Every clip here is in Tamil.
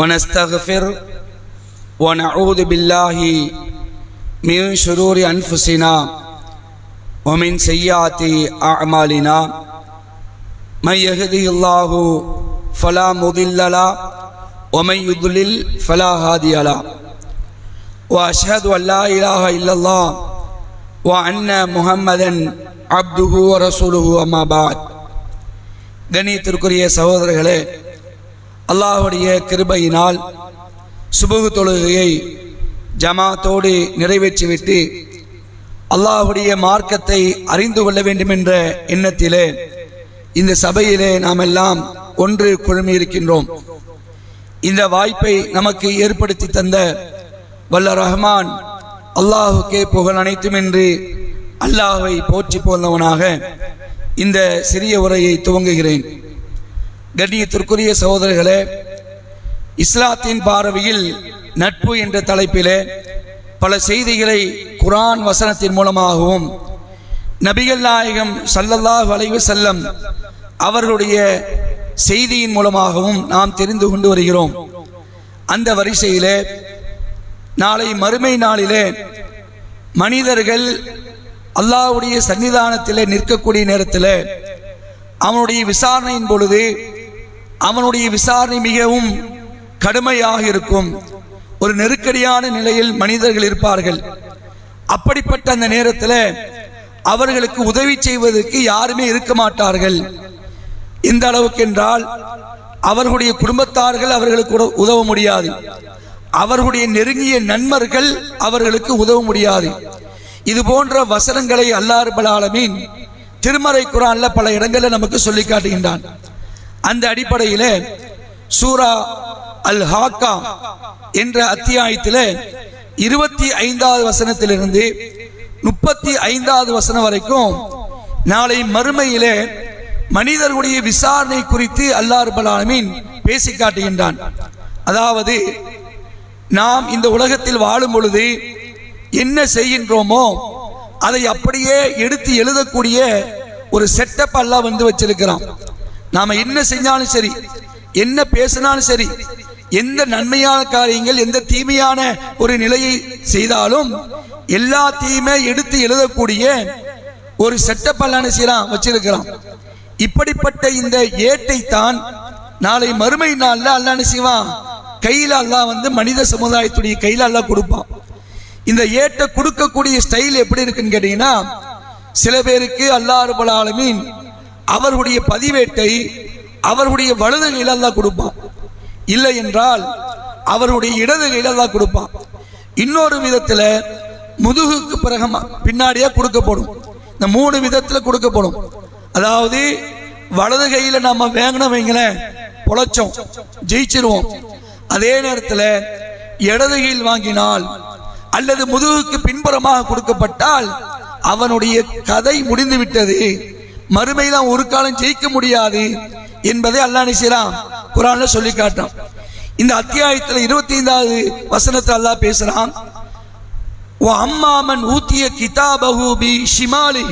ونستغفر ونعوذ بالله من شرور أنفسنا ومن سيئات أعمالنا من يهده الله فلا مضل له ومن يضلل فلا هادي له وأشهد أن لا إله إلا الله وأن محمدا عبده ورسوله أما بعد கண்ணியத்திற்குரிய சகோதரர்களே அல்லாஹுடைய கிருபையினால் சுபுகு தொழுகையை ஜமாத்தோடு நிறைவேற்றிவிட்டு அல்லாஹுடைய மார்க்கத்தை அறிந்து கொள்ள வேண்டும் என்ற எண்ணத்திலே இந்த சபையிலே நாம் எல்லாம் ஒன்று குழுமியிருக்கின்றோம் இந்த வாய்ப்பை நமக்கு ஏற்படுத்தி தந்த வல்ல ரஹ்மான் அல்லாஹுக்கே புகழ் அனைத்தும் என்று அல்லாஹை போற்றி போந்தவனாக இந்த சிறிய உரையை துவங்குகிறேன். கண்ணியத்திற்குரிய சகோதரர்களே இஸ்லாத்தின் பார்வையில் நட்பு என்ற தலைப்பிலே பல செய்திகளை குரான் வசனத்தின் மூலமாகவும் நபிகள் நாயகம் சல்லல்லாஹ் வளைவு செல்லம் அவர்களுடைய செய்தியின் மூலமாகவும் நாம் தெரிந்து கொண்டு வருகிறோம். அந்த வரிசையிலே நாளை மறுமை நாளிலே மனிதர்கள் அல்லாஹ்வுடைய சன்னிதானத்தில் நிற்கக்கூடிய நேரத்தில் அவனுடைய விசாரணையின் பொழுது அவனுடைய விசாரணை மிகவும் கடுமையாக இருக்கும். ஒரு நெருக்கடியான நிலையில் மனிதர்கள் இருப்பார்கள். அப்படிப்பட்ட அந்த நேரத்தில் அவர்களுக்கு உதவி செய்வதற்கு யாருமே இருக்க மாட்டார்கள். இந்த அளவுக்கு என்றால் அவர்களுடைய குடும்பத்தார்கள் அவர்களுக்கு உத- உதவ முடியாது. அவர்களுடைய நெருங்கிய நண்பர்கள் அவர்களுக்கு உதவ முடியாது. இது போன்ற வசனங்களை அல்லாஹ் திருமறை குரான்ல பல இடங்களில் நமக்கு சொல்லி காட்டுகின்றான். அந்த அடிப்படையில் சூரா அல் ஹாக்கா என்ற அத்தியாயத்தில் இருபத்தி ஐந்தாவது வசனத்திலிருந்து முப்பத்தி ஐந்தாவது வசனம் வரைக்கும் நாளை மறுமையிலே மனிதர்களுடைய விசாரணை குறித்து அல்லாஹ் ஆலமீன் பேசி காட்டுகின்றான். அதாவது நாம் இந்த உலகத்தில் வாழும் பொழுது என்ன செய்கின்றோமோ அதை அப்படியே எடுத்து எழுதக்கூடிய ஒரு செட்டப் அல்லாஹ் வந்து வச்சிருக்கிறான். நாம் என்ன செஞ்சாலும் சரி என்ன பேசினாலும் சரி எந்த நன்மையான காரியங்கள் எந்த தீமையான ஒரு நிலையை செய்தாலும் எல்லா தீமை எடுத்து எழுதக்கூடிய ஒரு செட்டப் அல்லாஹ் வச்சிருக்கிறான் இப்படிப்பட்ட இந்த ஏட்டை தான் நாளை மறுமை நாளில் அல்லான்னு செய்வான் கையில் அல்லா வந்து மனித சமுதாயத்துடைய கையில் அல்லா கொடுப்பான். இந்த ஏட்டை கொடுக்கக்கூடிய ஸ்டைல் எப்படி இருக்குன்னு கேட்டீங்கன்னா சில பேருக்கு அல்லாஹ் அவர்களுடைய பதிவேட்டை அவர்களுடைய வலது கையில் தான் கொடுப்பான். இல்லை என்றால் அவர்களுடைய இடது கையில் தான் கொடுப்பான். இன்னொரு விதத்தில் முதுகுக்கு பிறகு பின்னாடியே கொடுக்கப்படும். இந்த மூணு விதத்தில் கொடுக்கப்படும். அதாவது வலது கையில் நம்ம வேங்கின வைங்களேன் பொழைச்சோம் ஜெயிச்சிருவோம். அதே நேரத்தில் இடது கையில் வாங்கினால் அல்லது முதுகுக்கு பின்புறமாக கொடுக்கப்பட்டால் அவனுடைய கதை முடிந்து விட்டது. மறுமையில அவன் ஒரு காலம் ஜெயிக்க முடியாது என்பதை அல்லாஹ் நிசிலாம் குரான்ல சொல்லி காட்டான் இந்த அத்தியாயத்தில் இருபத்தி ஐந்தாவது வசனத்தை அல்லாஹ் பேசுறான். ஓ அம்மாமன் ஊத்திய கிதாபஹு பி ஷிமாலி.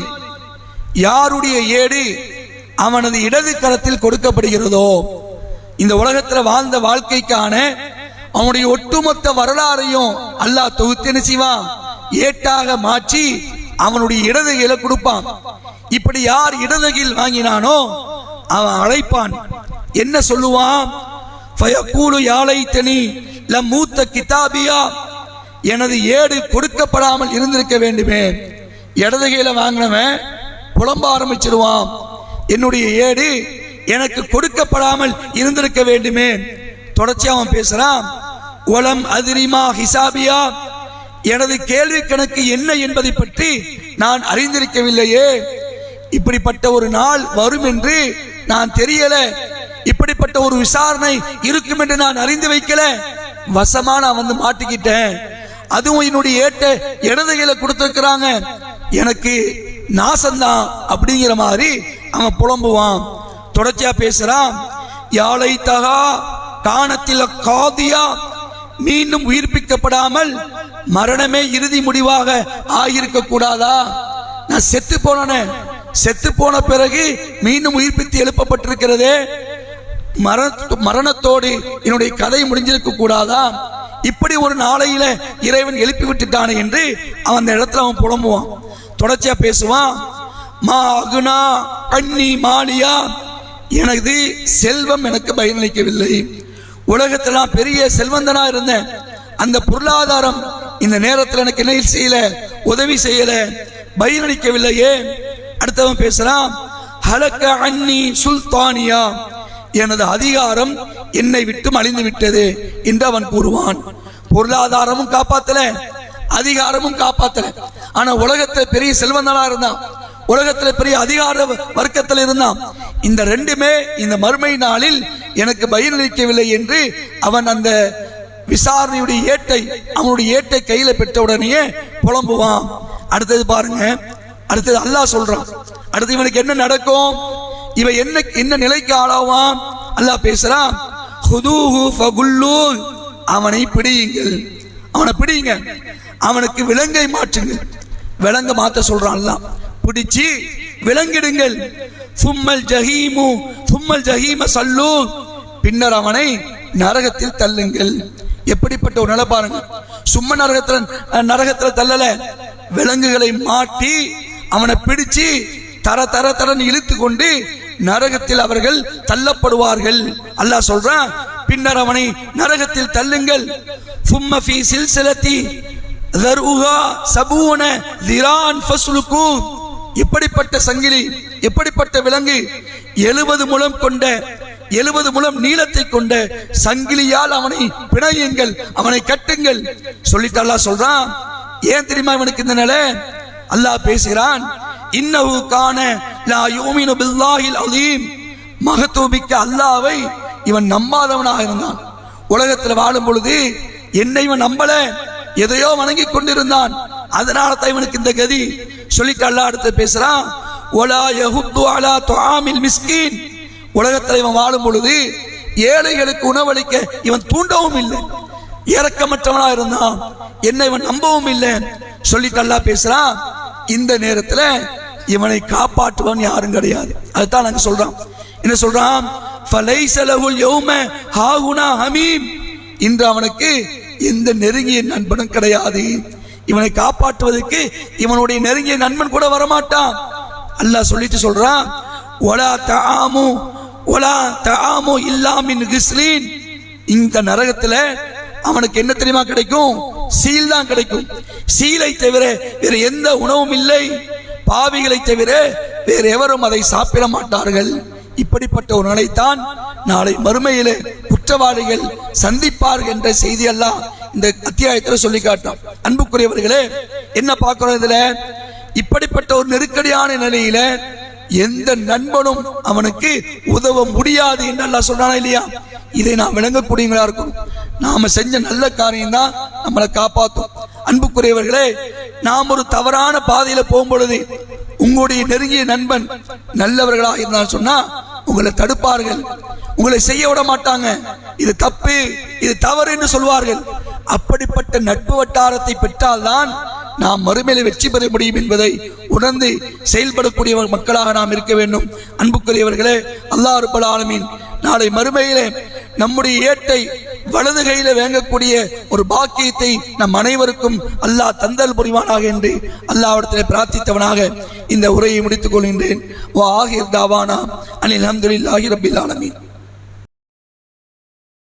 யாருடைய ஏடு அவனது இடது கரத்தில் கொடுக்கப்படுகிறதோ இந்த உலகத்தில் வாழ்ந்த வாழ்க்கைக்கான அவனுடைய ஒட்டுமொத்த வரலாறையும் அல்லாஹ் தொகுத்து என்ன செய்வான்? ஏட்டாக மாற்றி அவனுடைய இடது கையில கொடுப்பான். இப்படி யார் இடதுகையில் வாங்கினானோ அவன் அழைப்பான். என்ன சொல்லுவான்? ஃபயக்கூலு யாழைத்தனி ல மூத்த கிதாபியா. எனது ஏடு கொடுக்கப்படாமல் இருந்திருக்க வேண்டுமே. இடதுகையில வாங்கினவன் புலம்ப ஆரம்பிச்சிருவான். என்னுடைய ஏடு எனக்கு கொடுக்கப்படாமல் இருந்திருக்க வேண்டுமே. தொடர்ச்சி அவன் பேசுறான். உலம் அதிரிமா ஹிசாபியா. எனது கேள்வி கணக்கு என்ன என்பதை பற்றி நான் அறிந்திருக்கவில்லையே. இப்படிப்பட்ட ஒரு நாள் வரும் என்று நான் தெரியல. இப்படிப்பட்ட ஒரு விசாரணை இருக்கும் என்று நான் அறிந்து வைக்கல. வசமா நான் வந்து மாட்டிக்கிட்டேன். அதுவும் என்னுடைய ஏட்ட இடதுகையில கொடுத்துருக்கிறாங்க. எனக்கு நாசந்தான் அப்படிங்கிற மாதிரி அவன் புலம்புவான். தொடர்ச்சியா பேசுறான். யாழை தகா காணத்தில் காதியா மீண்டும் உயிர்ப்பிக்கப்படாமல் மரணமே இறுதி முடிவாக ஆகியிருக்க கூடாதா நான் செத்து போனேன். செத்து போன பிறகு மீண்டும் உயிர்ப்பித்து எழுப்பப்பட்டிருக்கிறதே. மரண மரணத்தோடு என்னுடைய கதை முடிஞ்சிருக்க கூடாதா? இப்படி ஒரு நாளையில இறைவன் எழுப்பி விட்டுட்டானே என்று அவன் அந்த இடத்துல அவன் புலம்புவான். தொடர்ச்சியா பேசுவான். மா அகுனா அண்ணி மாலியா எனது செல்வம் எனக்கு பயனளிக்கவில்லை. உலகத்துல நான் பெரிய செல்வந்தனா இருந்தேன். அந்த பொருளாதாரம் இந்த நேரத்தில் எனக்கு என்ன செய்யல? உதவி செய்யல. பயனளிக்கவில்லையே. அடுத்தவன் பேசுறான் ஹலக்க அன்னி சுல்தானியா. எனது அதிகாரம் என்னை விட்டு அழிந்து விட்டது என்று அவன் கூறுவான். பொருளாதாரமும் காப்பாத்தல அதிகாரமும் காப்பாத்தல. ஆனா உலகத்துல பெரிய செல்வந்தனா இருந்தான். உலகத்துல பெரிய அதிகார வர்க்கத்தில் இருந்தான். இந்த ரெண்டுமே இந்த மறுமை நாளில் எனக்கு பயனளிக்கவில்லை என்று அவன் அந்த விசாரணையுடைய ஏட்டை அவனுடைய ஏட்டை கையில பெற்ற உடனேயே புலம்புவான். அடுத்தது பாருங்க அடுத்தது அல்லாஹ் சொல்றான். அடுத்து இவனுக்கு என்ன நடக்கும்? இவன் என்ன என்ன நிலைக்கு ஆளாவான் அல்லாஹ் பேசுறான் ஹுதூஹு அவனை பிடியுங்கள். அவனை பிடியுங்க. அவனுக்கு விலங்கை மாற்றுங்கள். விலங்க மாத்த சொல்றான் அல்லாஹ். பிடிச்சு விலங்கிடுங்கள். சும்மல் ஜஹீமு சும்மல் ஜஹீம சல்லு. பின்னர் அவனை நரகத்தில் தள்ளுங்கள். எப்படிப்பட்ட ஒரு நிலை பாருங்க. சும்மா நரகத்துல நரகத்துல தள்ளல. விலங்குகளை மாட்டி அவனை பிடிச்சு தர தர தரன் இழுத்து கொண்டு நரகத்தில் அவர்கள் தள்ளப்படுவார்கள். அல்லாஹ் சொல்றான் பின்னர் அவனை நரகத்தில் தள்ளுங்கள். சும்ம ஃபீ சில்சிலத்தி தர்உஹா சபூன திரான் ஃபஸ்லுக்கு இப்படிப்பட்ட சங்கிலி எப்படிப்பட்ட விலங்கு எழுபது முழம் கொண்ட எழுபது முழம் நீளத்தை கொண்ட சங்கிலியால் அவனை பிணையுங்கள் அவனை கட்டுங்கள். சொல்லிட்டு அல்லாஹ் சொல்றான் ஏன் தெரியுமா இவனுக்கு இந்த நிலை? அல்லாஹ் பேசுகிறான் இன்னஹு கான லா யூமினு பில்லாஹில் அலீம். மகத்துவமிக்க அல்லாவை இவன் நம்பாதவனாக இருந்தான். உலகத்தில் வாழும் பொழுது என்னை இவன் நம்பல எதையோ வணங்கி கொண்டிருந்தான். அதனால தான் இவனுக்கு இந்த கதி. சொல்லிட்டு அல்லாஹ் அடுத்து பேசுறான் ஒலா யஹுத்து அலா துஆமில் மிஸ்கின். உலகத்தில் இவன் வாழும் பொழுது ஏழைகளுக்கு உணவளிக்க இவன் தூண்டவும் இல்லை. இறக்கமற்றவனாக இருந்தான். என்னை இவன் நம்பவும் இல்லை. சொல்லிட்டு அல்லா பேசுறான். இந்த நேரத்துல இவனை காப்பாற்றுவன் யாரும் கிடையாது. அதுதான் நாங்க சொல்றோம் என்ன சொல்றான்? ஃபலைஸ லஹுல் யௌம ஹாகுனா ஹமீம். இன்று அவனுக்கு எந்த நெருங்கிய நண்பனும் கிடையாது. இவனை காப்பாற்றுவதற்கு இவனுடைய நெருங்கிய நண்பன் கூட வரமாட்டான். அல்லாஹ் சொல்லிட்டு சொல்றான் ஒலா தாமு ஒலா தாமு இல்லாமின் கிஸ்லீன். இந்த நரகத்துல அவனுக்கு என்ன தெரியுமா கிடைக்கும்? சீல் தான் கிடைக்கும். சீலை தவிர வேறு எந்த உணவும் இல்லை. பாவிகளை தவிர வேறு எவரும் அதை சாப்பிட மாட்டார்கள். இப்படிப்பட்ட ஒரு நிலைத்தான் நாளை மறுமையிலே குற்றவாளிகள் சந்திப்பார்கள் என்ற செய்தி எல்லாம் இந்த அத்தியாயத்தில் சொல்லி காட்டும். அன்புக்குரியவர்களே என்ன பார்க்கிறோம் இதுல? இப்படிப்பட்ட ஒரு நெருக்கடியான நிலையில எந்த நண்பனும் அவனுக்கு உதவ முடியாது என்று அல்லாஹ் சொல்றானா இல்லையா? இதை நாம் விளங்கக்கூடியவங்களா இருக்கும் நாம செஞ்ச நல்ல காரியம் தான் நம்மளை காப்பாற்றும். அன்புக்குரியவர்களே நாம் ஒரு தவறான பாதையில போகும் பொழுது உங்களுடைய நெருங்கிய நண்பன் நல்லவர்களாக இருந்தால் சொன்னா உங்களை தடுப்பார்கள். உங்களை செய்ய விட மாட்டாங்க. இது தப்பு இது தவறு என்று சொல்வார்கள். அப்படிப்பட்ட நட்பு வட்டாரத்தை பெற்றால்தான் நாம் மறுமையில் வெற்றி பெற முடியும் என்பதை உணர்ந்து செயல்படக்கூடிய மக்களாக நாம் இருக்க வேண்டும். அன்புக்குரியவர்களே அல்லாஹ் ரப்பல் ஆலமீன் நாளை மறுமையிலே நம்முடைய ஏட்டை வலது கையில வேங்கக்கூடிய ஒரு பாக்கியத்தை நம் அனைவருக்கும் அல்லாஹ் தந்தல் புரிவானாக என்று அல்லாவிடத்தில் பிரார்த்தித்தவனாக இந்த உரையை முடித்துக் கொள்கின்றேன். வா ஆகிர் தாவானா அனில் அஹமதுல்லாஹி ரபில் ஆலமீன்.